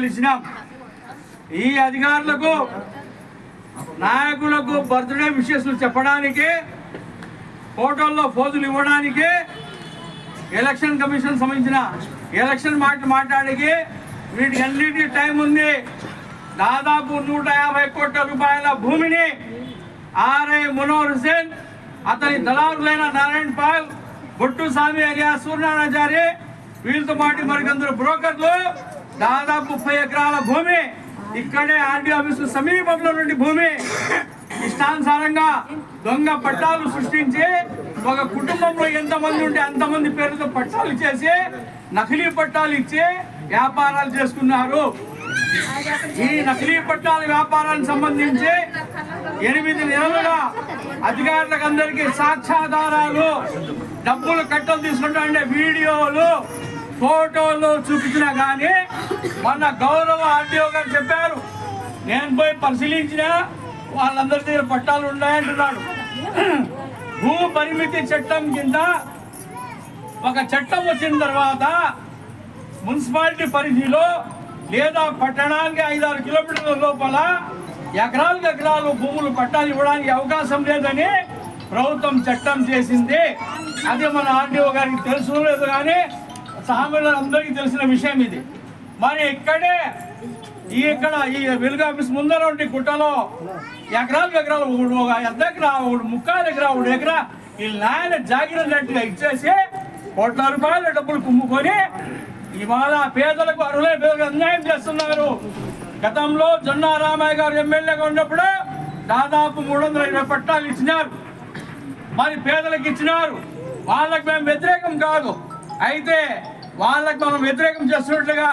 వినతి ఇచ్చినాం ఈ అధికారులకు నాయకులకు బర్త్డే విషయస్లు చెప్పడానికి ఫోటోల్లో ఫోజులు ఇవ్వడానికి ఎలక్షన్ కమిషన్ సంబంధించిన ఎలక్షన్ మాట మాట్లాడికి వీటికి అన్నిటి టైం ఉంది. దాదాపు నూట యాభై కోట్ల రూపాయల భూమిని ఆర్ఐ మనోహర్ హుసేన్ అతని దళారులైన నారాయణ పాల్ బొట్టు స్వామి అలియా సూర్యనారాయణాచారి వీళ్ళతో పాటు మరికొందరు బ్రోకర్లు దాదాపు ముప్పై ఎకరాల భూమి ఇక్కడే ఆర్డీ ఆఫీసు సమీపంలో నుండి భూమి ఇష్టానుసారంగా దొంగ పట్టాలు సృష్టించి ఒక కుటుంబంలో ఎంతమంది ఉంటే అంతమంది పేరుతో పట్టాలు చేసి నకిలీ పట్టాలు ఇచ్చి వ్యాపారాలు చేసుకున్నారు. ఈ నకిలీ పట్టాల వ్యాపారానికి సంబంధించి ఎనిమిది నెలలుగా అధికారులకు అందరికీ సాక్ష్యాధారాలు డబ్బులు కట్టలు తీసుకుంటా వీడియోలు ఫోటోలు చూపించినా కానీ మొన్న గౌరవ ఆర్డీఓ గారు చెప్పారు నేను పోయి పరిశీలించిన వాళ్ళందరి దగ్గర పట్టాలు ఉన్నాయంటున్నాడు. భూ పరిమితి చట్టం కింద ఒక చట్టం వచ్చిన తర్వాత మున్సిపాలిటీ పరిధిలో లేదా పట్టణానికి ఐదారు కిలోమీటర్ల లోపల ఎకరాలకు ఎకరాలు భూములు పట్టాలు ఇవ్వడానికి అవకాశం లేదని ప్రభుత్వం చట్టం చేసింది. అది మన ఆర్డీఓ గారికి తెలుసు లేదు కానీ సామాన్యులందరికీ తెలిసిన విషయం ఇది. మరి ఇక్కడే ఈ ఇక్కడ ఈ వెలుగు ఆఫీస్ ముందర ఉండి గుట్టలో ఎకరాలకు ఎకరాలు ఒకడు ఒక అర్ధ ఎకరా ఒకడు ముక్కాలు ఎకరా ఒకడు ఎకరా ఈ నాయన జాగిరన్నట్టుగా ఇచ్చేసి కోట్ల రూపాయల డబ్బులు కుమ్ముకొని ఇవాళ పేదలకు అర్హులైన పేదలకు అన్యాయం చేస్తున్నారు. గతంలో జొన్న రామయ్య గారు ఎమ్మెల్యేగా ఉన్నప్పుడు దాదాపు మూడు వందల ఇరవై పట్టాలు ఇచ్చినారు. మరి పేదలకు ఇచ్చినారు. వాళ్ళకి మేము వ్యతిరేకం కాదు. అయితే వాళ్ళకి మనం వ్యతిరేకం చేస్తున్నట్లుగా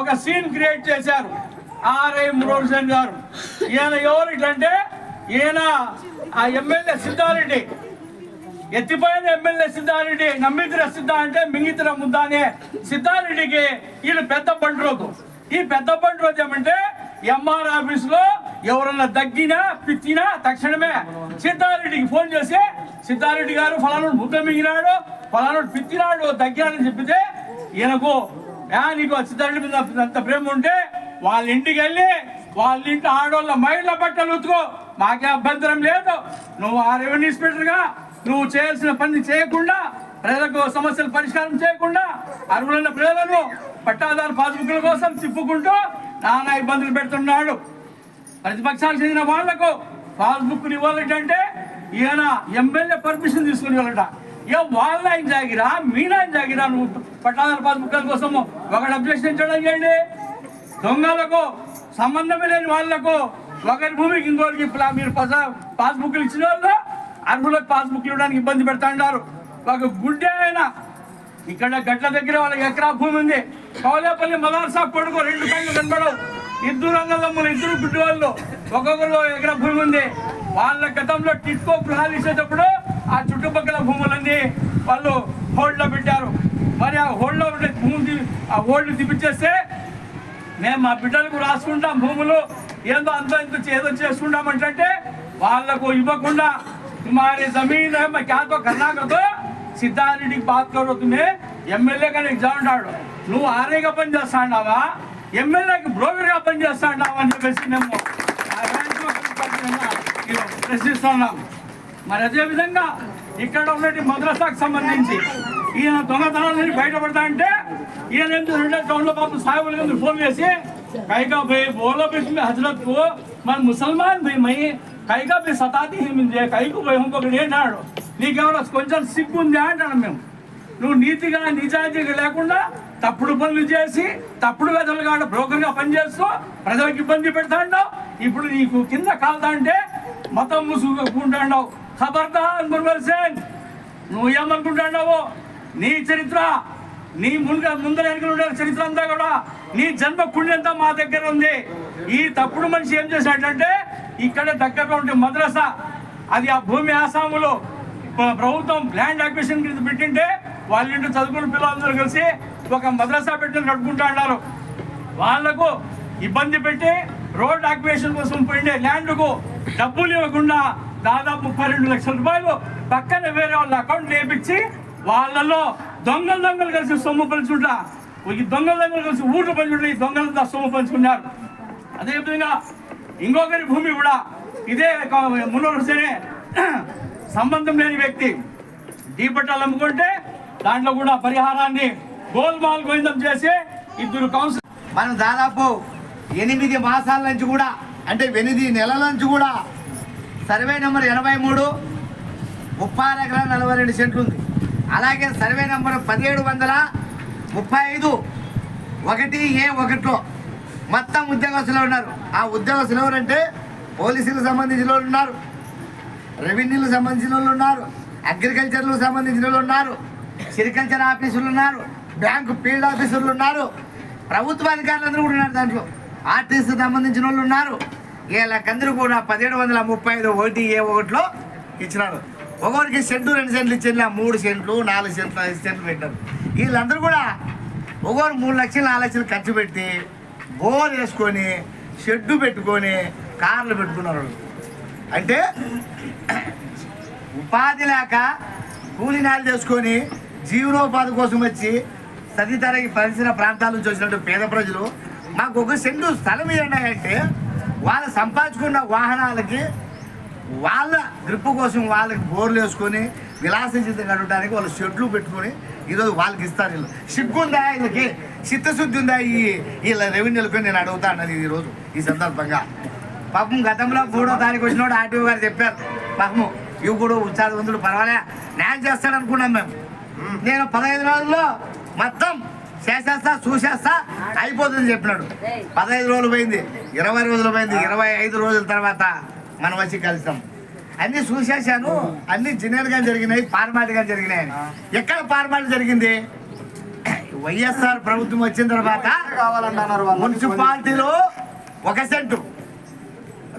ఒక సీన్ క్రియేట్ చేశారు. ఆర్ఐ మురోజన్ గారు. ఈయన ఎవరు ఇట్లంటే ఈయన ఆ ఎమ్మెల్యే సిద్ధారెడ్డి. ఎత్తిపోయిన ఎమ్మెల్యే సిద్ధారెడ్డి నమ్మితిర సిద్ధ అంటే మింగితిర ముద్ద అనే సిద్ధారెడ్డికి వీళ్ళు పెద్ద బండి రోజు. ఈ పెద్ద బండి రోజు ఏమంటే ఎంఆర్ ఆఫీస్లో ఎవరన్నా దగ్గినా పిచ్చినా తక్షణమే సిద్ధారెడ్డికి ఫోన్ చేసి సిద్ధారెడ్డి గారు ఫలానా ముద్ద మింగినాడు ఫలానా పిచ్చినాడు దగ్గానని చెప్పితే ఈయనకు నీకు ఆ మీద అంత ప్రేమ ఉంటే వాళ్ళ ఇంటికి వెళ్ళి వాళ్ళ ఇంటి ఆడవాళ్ళ మహిళల బట్టలు ఉతుకో. మాకే అభ్యంతరం లేదు. నువ్వు ఆ రెవెన్యూ ఇన్స్పెక్టర్గా నువ్వు చేయాల్సిన పని చేయకుండా ప్రజలకు సమస్యలు పరిష్కారం చేయకుండా అర్హులైన ప్రజలను పట్టాదారు పాస్బుక్ల కోసం తిప్పుకుంటూ నానా ఇబ్బందులు పెడుతున్నాడు. ప్రతిపక్షాలు చెందిన వాళ్ళకు పాస్బుక్ ఇవ్వాలంటే ఈయన ఎమ్మెల్యే పర్మిషన్ తీసుకుని వెళ్ళట. ఇక వాళ్ళ ఆయన జాగిరా మీనా ఆయన జాగిరా నువ్వు పట్టాదారు పాస్బుక్ల కోసం ఒకటి అబ్జెక్షన్ చేయండి. దొంగలకు సంబంధమే లేని వాళ్ళకు ఒకరి భూమికి ఇంకోరికి ప్లా- మీరు పాస్బుక్లు ఇచ్చిన వాళ్ళు అర్హులకు పాస్బుక్లు ఇవ్వడానికి ఇబ్బంది పెడతా ఉంటారు ఒక గుడ్డే అయినా ఇక్కడ గట్ల దగ్గర వాళ్ళకి ఎకరా భూమి ఉంది. కౌలేపల్లి మదార్సా కొడుకు రెండు కళ్ళు కనబడవు. ఇద్దరు అన్నదమ్ములు ఇద్దరు గుడ్డి వాళ్ళు ఒక్కొక్కరు ఎకరా భూమి ఉంది. వాళ్ళ గతంలో టిట్కో గృహాలు ఇచ్చేటప్పుడు ఆ చుట్టుపక్కల భూములన్నీ వాళ్ళు హోల్డ్లో పెట్టారు మరి ఆ హోల్డ్లో ఉండే భూమి ఆ హోల్డ్ తిప్పించేస్తే మేము మా బిడ్డలకు రాసుకుంటాం భూములు ఏదో అంత ఇంత ఏదో చేసుకుంటామంటే వాళ్ళకు ఇవ్వకుండా तुम्हारे जमीन है मैं क्या तो करना कर दो సిద్ధారెడ్డికి బాత్ కరో తుమ్మే ఎమ్మెల్యేగా ఎగ్జామ్ ఉంటాడు నువ్వు ఆర్ఐగా పని చేస్తా ఉన్నావా ఎమ్మెల్యేకి బ్రోకర్గా పని చేస్తా ఉన్నావా అని చెప్పేసి మేము ఆ బ్రాంచ్లో ఖచ్చితంగా ఇవ్వ- ప్రశ్నిస్తున్నాం మరి అదేవిధంగా ఇక్కడ ఉన్నటి మద్రసాకు సంబంధించి ఈయన దొంగతనాలని బయటపడతా అంటే ఈయన ఎందుకు రెండో టౌన్ పాపం సాహెబులు ఎందుకు ఫోన్ చేసి కైగా పోయి బోలో పెట్టి హజరత్ మన ముసల్మాన్ భయమై కైగా పోయి సతాతి హిమిందే కైకు పోయి ఇంకొకటి ఏంటాడు నీకేమైనా కొంచెం సిగ్గు ఉందా? అంటాడు మేము. నువ్వు నీతిగా నిజాయితీగా లేకుండా తప్పుడు పనులు చేసి తప్పుడు వెదలుగా బ్రోకర్గా పనిచేస్తూ ప్రజలకు ఇబ్బంది పెడతాండావు ఇప్పుడు నీకు కింద కాలుతా అంటే మతం ముసుగుకుంటాండావు ఖబర్దార్ ముర్మల్ సేన్ నువ్వు ఏమనుకుంటున్నావు నీ చరిత్ర నీ ముందు ముందర వెనుకలు ఉండే చరిత్ర అంతా కూడా నీ జన్మ పుణ్యం మా దగ్గర ఉంది. ఈ తప్పుడు మనిషి ఏం చేశాడంటే ఇక్కడ దగ్గరలో ఉండే మద్రసా అది ఆ భూమి ఆసాములో ప్రభుత్వం ల్యాండ్ అక్విజిషన్ కింద పెట్టింటే వాళ్ళ ఇంటి చదువుకున్న పిల్లలందరూ కలిసి ఒక మద్రసా పెట్టి నడుపుకుంటా ఉన్నారు వాళ్ళకు ఇబ్బంది పెట్టి రోడ్ ఆక్యుపేషన్ కోసం పోయిండే ల్యాండ్కు డబ్బులు ఇవ్వకుండా దాదాపు ముప్పై రెండు లక్షల రూపాయలు పక్కన వేరే వాళ్ళ అకౌంట్ వేపించి వాళ్ళలో దొంగలు దొంగలు కలిసి సొమ్ము పంచుకుంటా ఈ దొంగల దొంగలు కలిసి ఊరు పంచుకుంటా ఈ దొంగలంతా సొమ్ము పంచుకున్నారు. అదేవిధంగా ఇంకొకరి భూమి కూడా ఇదే మున్నూరు సరే సంబంధం లేని వ్యక్తి. దీపట్టాలు అమ్ముకుంటే దాంట్లో కూడా పరిహారాన్ని గోల్మాల్ గోవిందం చేసి ఇద్దరు కౌన్సిల్ మనం దాదాపు ఎనిమిది మాసాల నుంచి కూడా అంటే ఎనిమిది నెలల నుంచి కూడా సర్వే నెంబర్ ఎనభై మూడు ముప్పై ఆరు ఎకరాల నలభై రెండు సెంట్లు ఉంది. అలాగే సర్వే నెంబర్ పదిహేడు వందల ముప్పై ఐదు ఒకటి ఏ ఒకటిలో మొత్తం ఉద్యోగస్తులు ఉన్నారు. ఆ ఉద్యోగస్తులు ఎవరంటే పోలీసులకు సంబంధించిన వాళ్ళు ఉన్నారు రెవెన్యూలకు సంబంధించిన వాళ్ళు ఉన్నారు అగ్రికల్చర్లకు సంబంధించిన వాళ్ళు ఉన్నారు సిరికల్చర్ ఆఫీసులు ఉన్నారు బ్యాంకు ఫీల్డ్ ఆఫీసర్లు ఉన్నారు ప్రభుత్వ అధికారులందరూ కూడా ఉన్నారు దాంట్లో. ఆర్టీసీకి సంబంధించిన వాళ్ళు ఉన్నారు. వీళ్ళకందరూ కూడా పదిహేడు వందల ముప్పై ఐదు ఒకటి ఏ ఒకటిలో ఇచ్చినారు ఒకరికి సెంటు రెండు సెంట్లు ఇచ్చిన మూడు సెంట్లు నాలుగు సెంట్లు ఐదు సెంట్లు పెట్టారు. వీళ్ళందరూ కూడా ఒకరు మూడు లక్షలు నాలుగు లక్షలు ఖర్చు పెట్టి బోర్ వేసుకొని షెడ్డు పెట్టుకొని కార్లు పెట్టుకున్నారు అంటే ఉపాధి లేక కూలినాలు చేసుకొని జీవనోపాధి కోసం వచ్చి తదితర పరిసర ప్రాంతాల నుంచి వచ్చినట్టు పేద ప్రజలు మాకు ఒక సెంటు స్థలం ఏంటంటే వాళ్ళు సంపాదించుకున్న వాహనాలకి వాళ్ళ గ్రిప్ కోసం వాళ్ళకి బోర్లు వేసుకొని విలాస జీవితం గడవడానికి వాళ్ళు షెడ్లు పెట్టుకొని ఈరోజు వాళ్ళకి ఇస్తారు వీళ్ళు. సిగ్గుందా వీళ్ళకి? చిత్తశుద్ధి ఉందా ఈ వీళ్ళ రెవెన్యూలకు నేను అడుగుతా అన్నది ఈరోజు ఈ సందర్భంగా. పాపం గతంలో మూడో తారీఖు వచ్చినోడు ఆర్టీఓ గారు చెప్పారు పాపము యువకుడు ఉత్సాహవంతుడు పర్వాలే. న్యాయం చేస్తాడు అనుకున్నాం మేము. నేను పదహైదు రోజుల్లో మొత్తం చేసేస్తా చూసేస్తా అయిపోతుంది చెప్పినాడు. పదహైదు రోజులు పోయింది. ఇరవై రోజులు పోయింది. ఇరవై ఐదు రోజుల తర్వాత మనం వచ్చి కలిసాం. అన్ని చూసేసాను అన్ని జినేలుగా జరిగినాయి ఫార్మాలిటీగా జరిగినాయి. ఎక్కడ ఫార్మాలిటీ జరిగింది? వైఎస్ఆర్ ప్రభుత్వం వచ్చిన తర్వాత మున్సిపాలిటీలో ఒక సెంటు.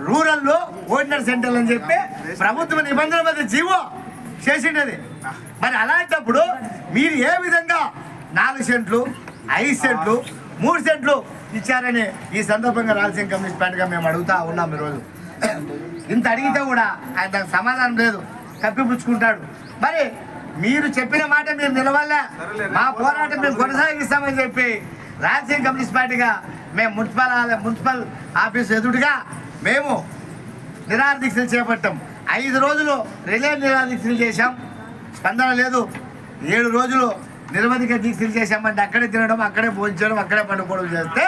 రూరల్లో ఓడినర్ సెంటర్ అని చెప్పి ప్రభుత్వ నిబంధనల మీద జీవో చేసిండేది. మరి అలాంటప్పుడు మీరు ఏ విధంగా నాలుగు సెంట్లు ఐదు సెంట్లు మూడు సెంట్లు ఇచ్చారని ఈ సందర్భంగా రాయలసీమ కమ్యూనిస్ట్ పార్టీగా మేము అడుగుతా ఉన్నాం ఈరోజు. ఇంత అడిగితే కూడా ఆయన దానికి సమాధానం లేదు. కప్పిపుచ్చుకుంటాడు మరి మీరు చెప్పిన మాట మీరు నిలవల్లే మా పోరాటం మేము కొనసాగిస్తామని చెప్పి రాయలసీమ కమ్యూనిస్ట్ పార్టీగా మేము మున్సిపల్ మున్సిపల్ ఆఫీస్ ఎదురుగా మేము నిరాదీక్షలు చేపట్టాం. ఐదు రోజులు రిలే నిరాదీక్షలు చేశాం. స్పందన లేదు. ఏడు రోజులు నిరవధిక దీక్షలు చేశామంటే అక్కడే తినడం అక్కడే భోంచడం అక్కడే పండుకోవడం చేస్తే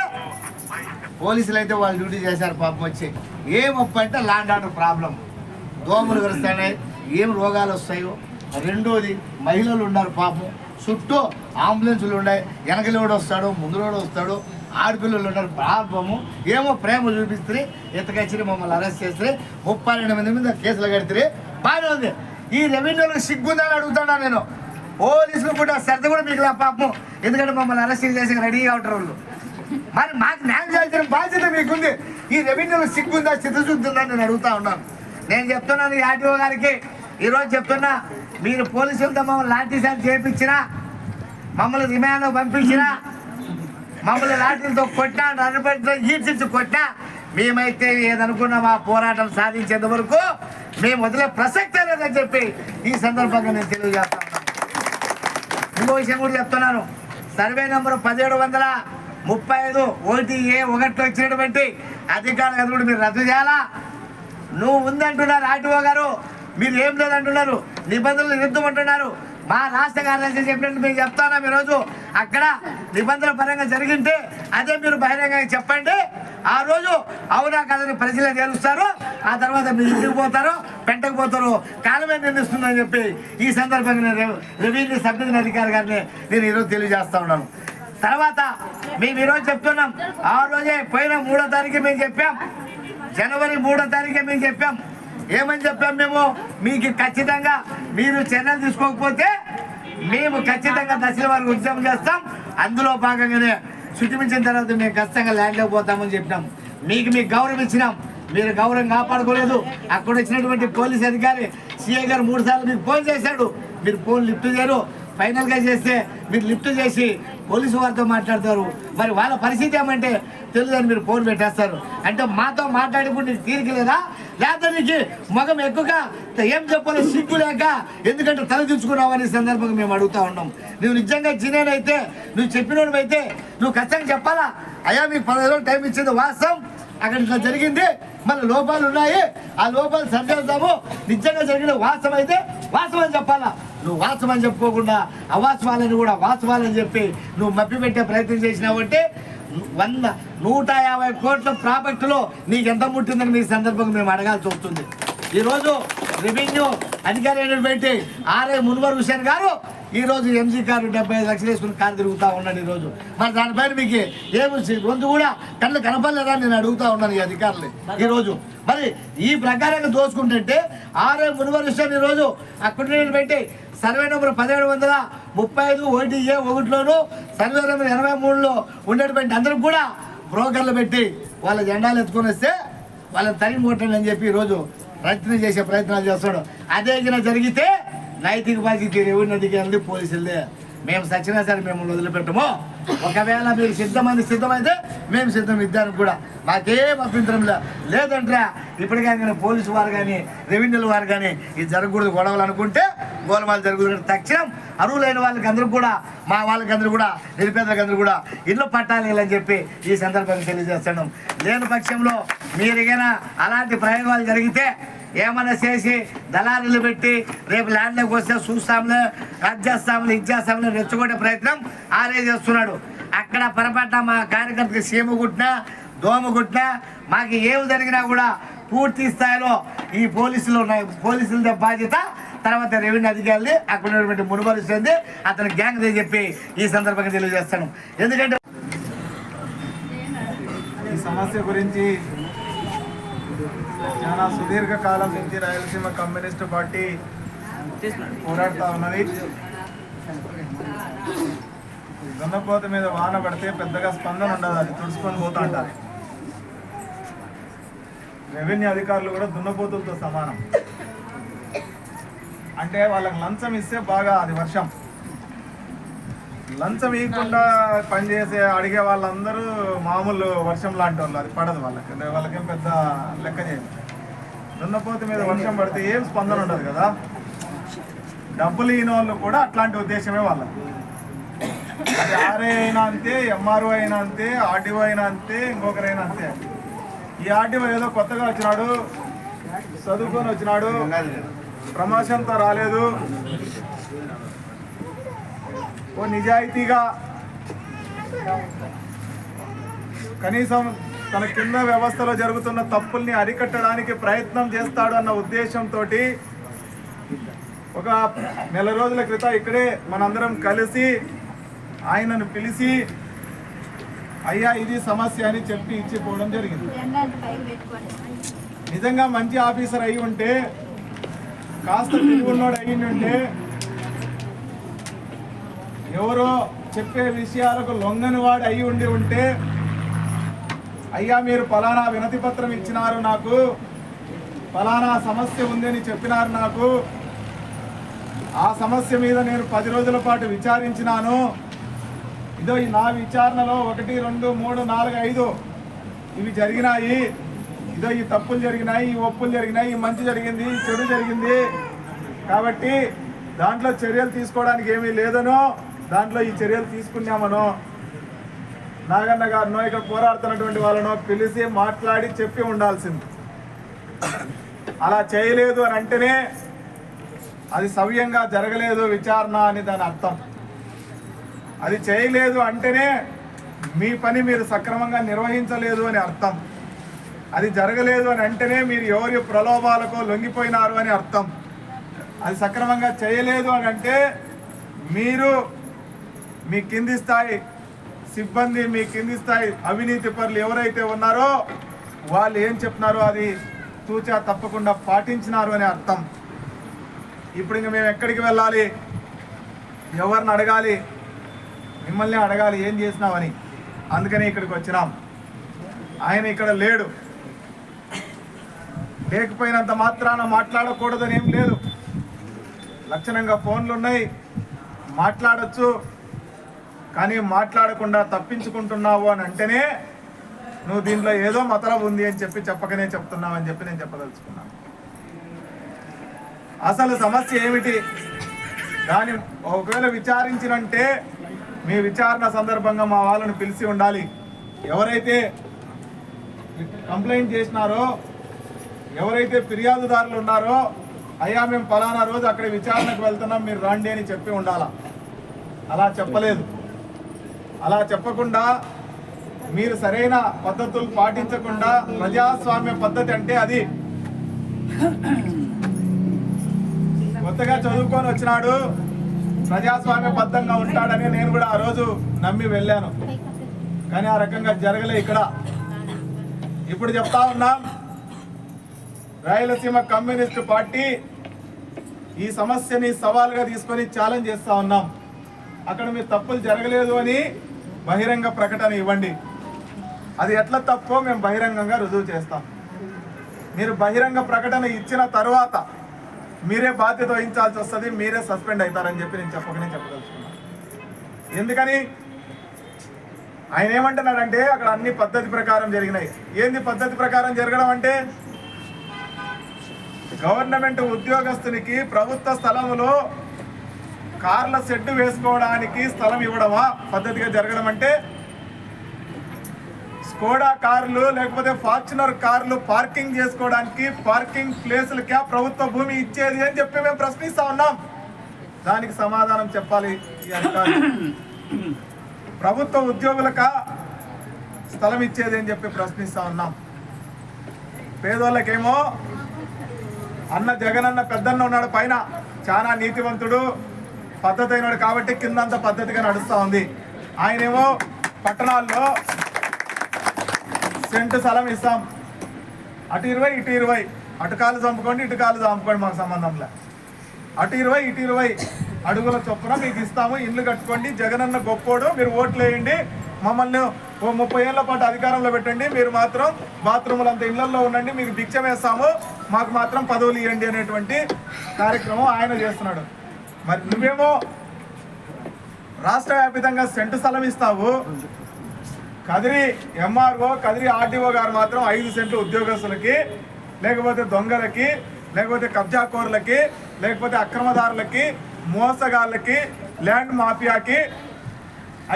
పోలీసులు అయితే వాళ్ళు డ్యూటీ చేశారు పాపం వచ్చి. ఏం ఒప్పు అంటే లాండ్ ఆర్డర్ ప్రాబ్లం దోమలు కలుస్తున్నాయి ఏం రోగాలు వస్తాయో. రెండోది మహిళలు ఉన్నారు పాపం. చుట్టూ అంబులెన్సులు ఉన్నాయి. వెనకలోడు వస్తాడు ముందులోడు వస్తాడు ఆడపిల్లలు ఉన్నారు పాపము. ఏమో ప్రేమ చూపిస్తే ఎత్తకొచ్చి మమ్మల్ని అరెస్ట్ చేస్తే ముప్పై రెండు మంది మీద కేసులు కడితే బాగానే ఉంది. ఈ రెవెన్యూలకు సిగ్గుందని అడుగుతాడా నేను. పోలీసులు కూడా శ్రద్ధ కూడా మీకు పాపం ఎందుకంటే మమ్మల్ని అరెస్ట్ చేసి రెడీగా ఉంటారు వాళ్ళు. మరి మాకు న్యాయం చేయాల్సిన బాధ్యత మీకుంది. ఈ రెవెన్యూలో సిగ్గుందా చిత్తశుద్ధిందా నేను అడుగుతా ఉన్నాను. నేను చెప్తున్నాను ఆర్టీఓ గారికి. ఈరోజు చెప్తున్నా మీరు పోలీసులతో మమ్మల్ని లాఠీ సార్ చేయించినా మమ్మల్ని రిమాండ్లో పంపించినా మమ్మల్ని లాఠీలతో కొట్టినా నడబెట్టినా ఈడ్చించి కొట్టినా మేమైతే ఏదనుకున్నా మా పోరాటం సాధించేంత వరకు మేము వదిలే ప్రసక్తే లేదని చెప్పి ఈ సందర్భంగా నేను తెలియజేస్తాను ఇంకో విషయం కూడా చెప్తున్నాను. సర్వే నెంబర్ పదిహేడు వందల ముప్పై ఐదు ఒకటి ఏ ఒకటిలో ఇచ్చినటువంటి అధికారులు కూడా మీరు రద్దు చేయాలా? నువ్వు ఉందంటున్నారు ఆర్టీఓ గారు మీరు ఏం లేదంటున్నారు నిబంధనలు నిరుద్ధమంటున్నారు. మా రాష్ట్ర కార్యదర్శి చెప్పినట్టు మేము చెప్తానా ఈరోజు అక్కడ నిబంధనల పరంగా జరిగింటే అదే మీరు బహిరంగంగా చెప్పండి. ఆ రోజు అవునా కదని ప్రజలే తెలుస్తారు. ఆ తర్వాత మీరు ఇంటికి పోతారు. పెంటకు పోతారు. కాలమే నిర్ణయిస్తుందని చెప్పి ఈ సందర్భంగా నేను రెవ- రెవెన్యూ సబ్డివిజన్ అధికారి గారిని నేను ఈరోజు తెలియజేస్తా ఉన్నాను. తర్వాత మేము ఈరోజు చెప్తున్నాం ఆ రోజే పోయిన మూడో తారీఖు మేము చెప్పాం. జనవరి మూడో తారీఖే మేము చెప్పాం. ఏమని చెప్పాం మేము? మీకు ఖచ్చితంగా మీరు చర్యలు తీసుకోకపోతే మేము ఖచ్చితంగా దశల వారికి ఉద్యమం చేస్తాం. అందులో భాగంగానే శుచిమించిన తర్వాత మేము ఖచ్చితంగా ల్యాండ్లోకి పోతామని చెప్పినాం. మీకు మీకు గౌరవం ఇచ్చినాం మీరు గౌరవం కాపాడుకోలేదు. అక్కడ వచ్చినటువంటి పోలీస్ అధికారి సీఏ గారు మూడు సార్లు మీకు ఫోన్ చేశాడు. మీరు ఫోన్ లిఫ్ట్ చేయరు. ఫైనల్గా చేస్తే మీరు లిఫ్ట్ చేసి పోలీసు వారితో మాట్లాడతారు. మరి వాళ్ళ పరిస్థితి ఏమంటే తెలుదని మీరు ఫోన్ పెట్టేస్తారు. అంటే మాతో మాట్లాడుకుంటే నీకు తీరిక లేదా? లేకపోతే నీకు మగం ఎక్కువగా ఏం చెప్పాలో సిగ్గు లేక ఎందుకంటే తలదించుకున్నావు అనే సందర్భంగా మేము అడుగుతా ఉన్నాం. నువ్వు నిజంగా చిన్నైతే నువ్వు చెప్పినోడివైతే నువ్వు ఖచ్చితంగా చెప్పాలా? అయ్యా మీకు పదహారు రోజులు టైం ఇచ్చింది వాస్తవం. అక్కడ ఇట్లా జరిగింది. మన లోపాలు ఉన్నాయి. ఆ లోపాలు సరిచేస్తాము నిజంగా జరిగిన వాస్తవం అయితే వాస్తవం అని చెప్పాలా? నువ్వు వాస్తవం అని చెప్పుకోకుండా అవాస్తవాలని కూడా వాస్తవాలని చెప్పి నువ్వు మప్పి పెట్టే ప్రయత్నం చేసినావంటే వంద నూట యాభై కోట్ల ప్రాపర్టీలో నీకు ఎంత ముట్టిందని మీ సందర్భంగా మేము అడగాల్సి వస్తుంది. ఈరోజు రెవెన్యూ అధికారి అయినటువంటి ఆర్ఐ మున్వర్ హుసేన్ గారు ఈరోజు ఎంసీ ఎంజీ కారు డెబ్బై ఐదు లక్షలు వేసుకుని కారు తిరుగుతూ ఉన్నాడు ఈరోజు మరి దానిపైన మీకు ఏమి రొంతు కూడా కళ్ళు కనపడలేదా నేను అడుగుతా ఉన్నాను ఈ అధికారులు. ఈరోజు మరి ఈ ప్రకారంగా దోచుకుంటుంటే ఆర్ఐ మున్వర్ ఈరోజు అక్కడ పెట్టి సర్వే నెంబర్ పదిహేడు వందల ముప్పై ఐదు ఒకటి ఏ ఒకటిలోను సర్వే నెంబర్ ఎనభై మూడులో ఉండేటువంటి అందరికి కూడా బ్రోకర్లు పెట్టి వాళ్ళ జెండాలు ఎత్తుకొని వస్తే వాళ్ళని తరిగి కొట్టండి అని చెప్పి ఈరోజు ప్రయత్నం చేసే ప్రయత్నాలు చేస్తాడు అదే గిన జరిగితే నైతిక బాధ్యత ఎవరి నదికి వెళ్ళి. మేము సచ్చినా సరే మేము వదిలిపెట్టము. ఒకవేళ మీరు సిద్ధమైంది సిద్ధమైతే మేము సిద్ధం ఇద్దానికి కూడా. మాకేం అభ్యంతరం లేదంటే ఇప్పటికైనా పోలీసు వారు కానీ రెవెన్యూల వారు కానీ ఇది జరగకూడదు గొడవలు అనుకుంటే గోలమాలు జరుగుతుంది తక్షణం అరువులైన వాళ్ళకి అందరూ కూడా మా వాళ్ళకి అందరూ కూడా నిరుపేదలకు అందరూ కూడా ఇల్లు పట్టాలి అని చెప్పి ఈ సందర్భంగా తెలియజేస్తున్నాం. లేని పక్షంలో మీరిగైనా అలాంటి ప్రయోగాలు జరిగితే ఏమైనా చేసి దళారులు పెట్టి రేపు ల్యాండ్లోకి వస్తే చూస్తాంలే కట్ చేస్తాంలే ఇది చేస్తాంలే రెచ్చగొట్టే ప్రయత్నం ఆరే చేస్తున్నాడు. అక్కడ పొరపాట మా కార్యకర్తకి సీమ కుట్టినా దోమ కుట్టినా మాకు ఏమి జరిగినా కూడా పూర్తి స్థాయిలో ఈ పోలీసులు ఉన్నాయి. పోలీసులదే బాధ్యత. తర్వాత రెవెన్యూ అధికారులు అక్కడ ఉన్నటువంటి మునుమరుస్తుంది అతను గ్యాంగ్ అని చెప్పి ఈ సందర్భంగా తెలియజేస్తాను. ఎందుకంటే ఈ సమస్య గురించి చాలా సుదీర్ఘ కాలం నుంచి రాయలసీమ కమ్యూనిస్టు పార్టీ పోరాడుతూ ఉన్నది. దున్నపోత మీద వాన పడితే పెద్దగా స్పందన ఉండదు అది తుడుచుకొని పోతా అంటారు. రెవెన్యూ అధికారులు కూడా దున్నపోతులతో సమానం. అంటే వాళ్ళకి లంచం ఇస్తే బాగా అది వర్షం. లంచం ఇవ్వకుండా పనిచేసే అడిగే వాళ్ళందరూ మామూలు వర్షం లాంటి వాళ్ళు అది పడదు వాళ్ళకి. వాళ్ళకేం పెద్ద లెక్క చేయదు దున్నపోతు మీద వర్షం పడితే ఏం స్పందన ఉండదు కదా. డబ్బులు ఇన వాళ్ళు కూడా అట్లాంటి ఉద్దేశమే వాళ్ళకి. అది ఆర్ఏ అయినా అంతే ఎంఆర్ఓ అయినా అంతే ఆర్డీఓ అయినా అంతే ఇంకొకరైనా అంతే. ఈ ఆర్డీఓ ఏదో కొత్తగా వచ్చినాడు చదువుకొని వచ్చినాడు ప్రమోషన్తో రాలేదు. ఓ నిజాయితీగా కనీసం తన కింద వ్యవస్థలో జరుగుతున్న తప్పుల్ని అరికట్టడానికి ప్రయత్నం చేస్తాడు అన్న ఉద్దేశంతో ఒక నెల రోజుల క్రితం ఇక్కడే మనందరం కలిసి ఆయనను పిలిచి అయ్యా ఇది సమస్య అని చెప్పి ఇచ్చిపోవడం జరిగింది. నిజంగా మంచి ఆఫీసర్ అయి ఉంటే కాస్త తెలివున్నోడు అయ్యిండి ఉంటే ఎవరో చెప్పే విషయాలకు లొంగని వాడు అయి ఉండి ఉంటే అయ్యా మీరు ఫలానా వినతి పత్రం ఇచ్చినారు నాకు. ఫలానా సమస్య ఉందని చెప్పినారు నాకు. ఆ సమస్య మీద నేను పది రోజుల పాటు విచారించినాను. ఇదో ఈ నా విచారణలో ఒకటి రెండు మూడు నాలుగు ఐదు ఇవి జరిగినాయి. ఇదో ఈ తప్పులు జరిగినాయి ఈ ఒప్పులు జరిగినాయి ఈ మంచి జరిగింది ఈ చెడు జరిగింది. కాబట్టి దాంట్లో చర్యలు తీసుకోవడానికి ఏమీ లేదనో దాంట్లో ఈ చర్యలు తీసుకున్నామనో నాగన్న గారినో ఇక్కడ పోరాడుతున్నటువంటి వాళ్ళనో పిలిచి మాట్లాడి చెప్పి ఉండాల్సింది. అలా చేయలేదు అని అంటేనే అది సవ్యంగా జరగలేదు విచారణ అని దాని అర్థం. అది చేయలేదు అంటేనే మీ పని మీరు సక్రమంగా నిర్వహించలేదు అని అర్థం. అది జరగలేదు అని అంటేనే మీరు ఎవరి ప్రలోభాలకు లొంగిపోయినారు అని అర్థం. అది సక్రమంగా చేయలేదు అని అంటే మీరు మీ కింది స్థాయి సిబ్బంది మీ కింది స్థాయి అవినీతి పరులు ఎవరైతే ఉన్నారో వాళ్ళు ఏం చెప్తున్నారో అది తూచా తప్పకుండా పాటించినారు అనే అర్థం. ఇప్పుడు ఇంక మేము ఎక్కడికి వెళ్ళాలి? ఎవరిని అడగాలి? మిమ్మల్ని అడగాలి ఏం చేసినావని అందుకని ఇక్కడికి వచ్చినాం. ఆయన ఇక్కడ లేడు. లేకపోయినంత మాత్రాన మాట్లాడకూడదని ఏం లేదు. లక్షణంగా ఫోన్లు ఉన్నాయి మాట్లాడచ్చు. కానీ మాట్లాడకుండా తప్పించుకుంటున్నావు అని అంటేనే నువ్వు దీంట్లో ఏదో మతలబు ఉంది అని చెప్పి చెప్పకనే చెప్తున్నావు అని చెప్పి నేను చెప్పదలుచుకున్నాను అసలు సమస్య ఏమిటి? దాని ఒకవేళ విచారించినంటే మీ విచారణ సందర్భంగా మా వాళ్ళను పిలిచి ఉండాలి. ఎవరైతే కంప్లైంట్ చేసినారో ఎవరైతే ఫిర్యాదుదారులు ఉన్నారో అయ్యా మేము ఫలానా రోజు అక్కడ విచారణకు వెళ్తున్నాం మీరు రండి అని చెప్పి ఉండాలా? అలా చెప్పలేదు. అలా చెప్పకుండా మీరు సరైన పద్ధతులు పాటించకుండా ప్రజాస్వామ్య పద్ధతి అంటే అది. కొత్తగా చదువుకొని వచ్చినాడు ప్రజాస్వామ్య బద్ధంగా ఉంటాడని నేను కూడా ఆ రోజు నమ్మి వెళ్ళాను. కానీ ఆ రకంగా జరగలే ఇక్కడ. ఇప్పుడు చెప్తా ఉన్నాం రాయలసీమ కమ్యూనిస్టు పార్టీ ఈ సమస్యని సవాల్గా తీసుకొని ఛాలెంజ్ చేస్తా ఉన్నాం. అక్కడ మీరు తప్పులు జరగలేదు అని బహిరంగ ప్రకటన ఇవ్వండి. అది ఎట్లా తప్పో మేము బహిరంగంగా రుజువు చేస్తాం. మీరు బహిరంగ ప్రకటన ఇచ్చిన తర్వాత మీరే బాధ్యత వహించాల్సి వస్తుంది మీరే సస్పెండ్ అవుతారని చెప్పి నేను చెప్పకనే చెప్పదలుచుకున్నాను ఎందుకని? ఆయన ఏమంటున్నాడంటే అక్కడ అన్ని పద్ధతి ప్రకారం జరిగినాయి. ఏంది పద్ధతి ప్రకారం జరగడం అంటే గవర్నమెంట్ ఉద్యోగస్తునికి ప్రభుత్వ స్థలములో కార్ల షెడ్ వేసుకోవడానికి స్థలం ఇవ్వడమా? పద్ధతిగా జరగడం అంటే స్కోడా కార్లు లేకపోతే ఫార్చునర్ కార్లు పార్కింగ్ చేసుకోవడానికి పార్కింగ్ ప్లేసులకే ప్రభుత్వ భూమి ఇచ్చేది అని చెప్పి మేము ప్రశ్నిస్తా ఉన్నాం. దానికి సమాధానం చెప్పాలి ఈ అధికారులు ప్రభుత్వ ఉద్యోగులక స్థలం ఇచ్చేది అని చెప్పి ప్రశ్నిస్తా ఉన్నాం. పేదోళ్ళకేమో అన్న జగనన్న పెద్దన్న ఉన్నాడు పైన. చాలా నీతివంతుడు పద్ధతి అయినాడు కాబట్టి కిందంతా పద్ధతిగా నడుస్తూ ఉంది. ఆయనేమో పట్టణాల్లో సెంటు స్థలం ఇస్తాం. అటు ఇరవై ఇటు ఇరవై. అటుకాలు చంపుకోండి ఇటుకాలు చంపుకోండి మాకు సంబంధంలో అటు ఇరవై ఇటు ఇరవై అడుగుల చొప్పున మీకు ఇస్తాము. ఇల్లు కట్టుకోండి. జగనన్న గొప్పోడు. మీరు ఓట్లు వేయండి. మమ్మల్ని ఓ ముప్పై ఏళ్ళ పాటు అధికారంలో పెట్టండి. మీరు మాత్రం బాత్రూములు అంత ఇళ్ళలో ఉండండి. మీకు భిక్ష వేస్తాము. మాకు మాత్రం పదవులు ఇవ్వండి అనేటువంటి కార్యక్రమం ఆయన చేస్తున్నాడు. మరి నువ్వేమో రాష్ట్ర వ్యాపితంగా సెంటు స్థలం ఇస్తావు. కదిరి ఎంఆర్ఓ కదిరి ఆర్డీఓ గారు మాత్రం ఐదు సెంట్లు ఉద్యోగస్తులకి లేకపోతే దొంగలకి లేకపోతే కబ్జాకోరులకి లేకపోతే అక్రమదారులకి మోసగాళ్ళకి ల్యాండ్ మాఫియాకి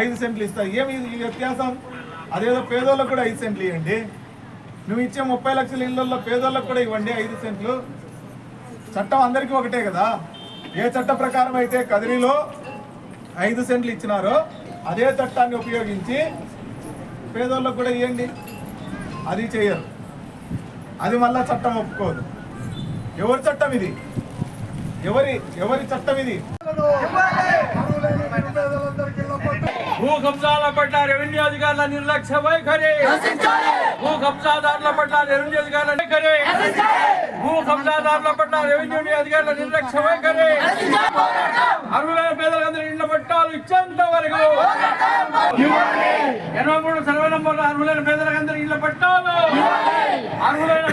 ఐదు సెంట్లు ఇస్తాయి. ఏమి ఈ వ్యత్యాసం? అదేదో పేదోళ్ళకు కూడా ఐదు సెంట్లు ఇవ్వండి. నువ్వు ఇచ్చే ముప్పై లక్షల ఇళ్ళల్లో పేదోళ్ళకు కూడా ఇవ్వండి ఐదు సెంట్లు. చట్టం అందరికీ ఒకటే కదా? ఏ చట్ట ప్రకారం అయితే కదిరిలో ఐదు సెంట్లు ఇచ్చినారో అదే చట్టాన్ని ఉపయోగించి పేదోళ్ళకు కూడా ఇవ్వండి అది చేయరు. అది మళ్ళా చట్టం ఒప్పుకోదు. ఎవరి చట్టం ఇది? ఎవరి ఎవరి చట్టం ఇది? భూ కబ్జాల పట్ల రెవెన్యూ అధికారుల నిర్లక్ష్య వైఖరి. భూ కబ్జాదారుల పట్ల రెవెన్యూ అధికారుల వైఖరి. భూ కబ్జాదారుల పట్ల రెవెన్యూ అధికారుల నిర్లక్ష్యమే వైఖరి అర్హులైన పేదలందరూ ఇండ్ల పట్టాలు ఇచ్చేంత వరకు. ఎనభై మూడు సర్వే నంబర్లు అర్హులైన పేదలందరూ ఇండ్ల పట్టాలు. అర్హులైన